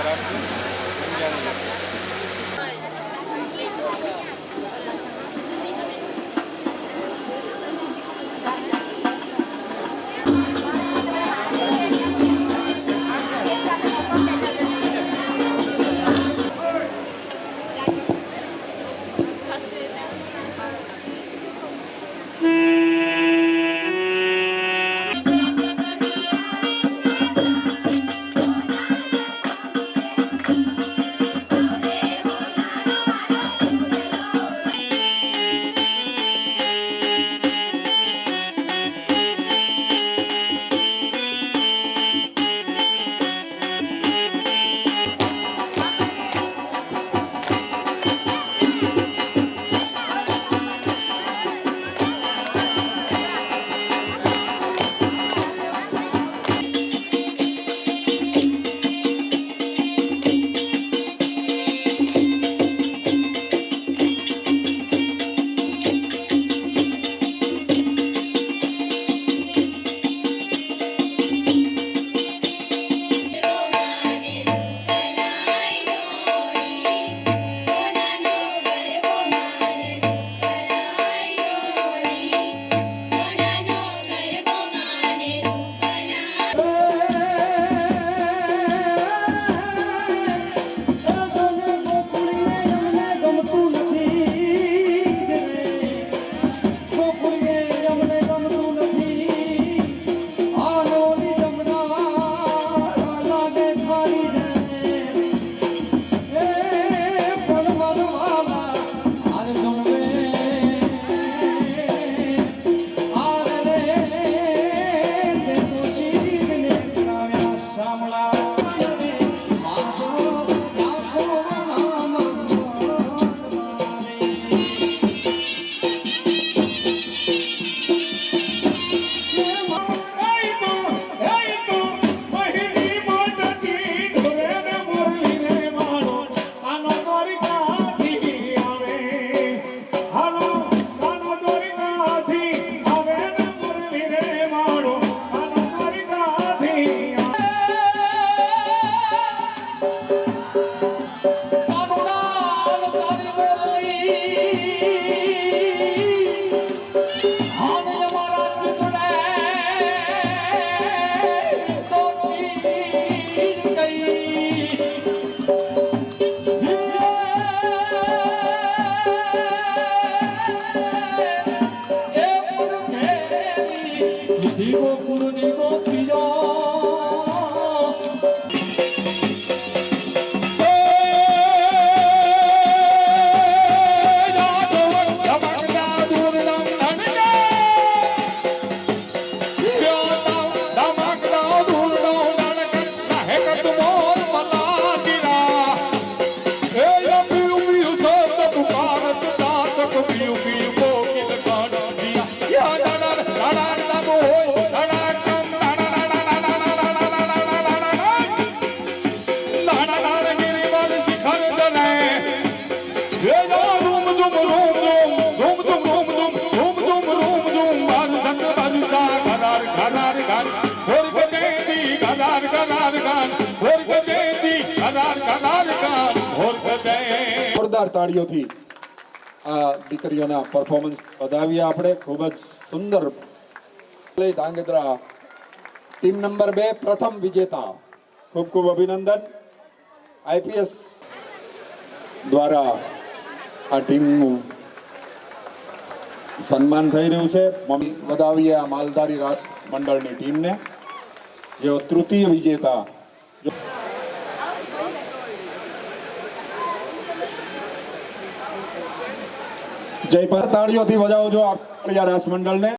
Arauco, Ramla. Ficou por જોરદાર તાળીઓથી આ દીકરીઓના પરફોર્મન્સ વધાવીએ આપણે. ખૂબ જ સુંદર. ધાંગધ્રા. ટીમ નંબર બે, પ્રથમ વિજેતા. ખૂબ ખૂબ અભિનંદન. આઈપીએસ દ્વારા આ ટીમનું સન્માન થઈ રહ્યું છે. મમ્મી વધાવીએ આ માલધારી રાસ મંડળની ટીમને. જેઓ તૃતીય વિજેતા. જય પર તાળીઓથી વધાવજો આ રાસ મંડળને.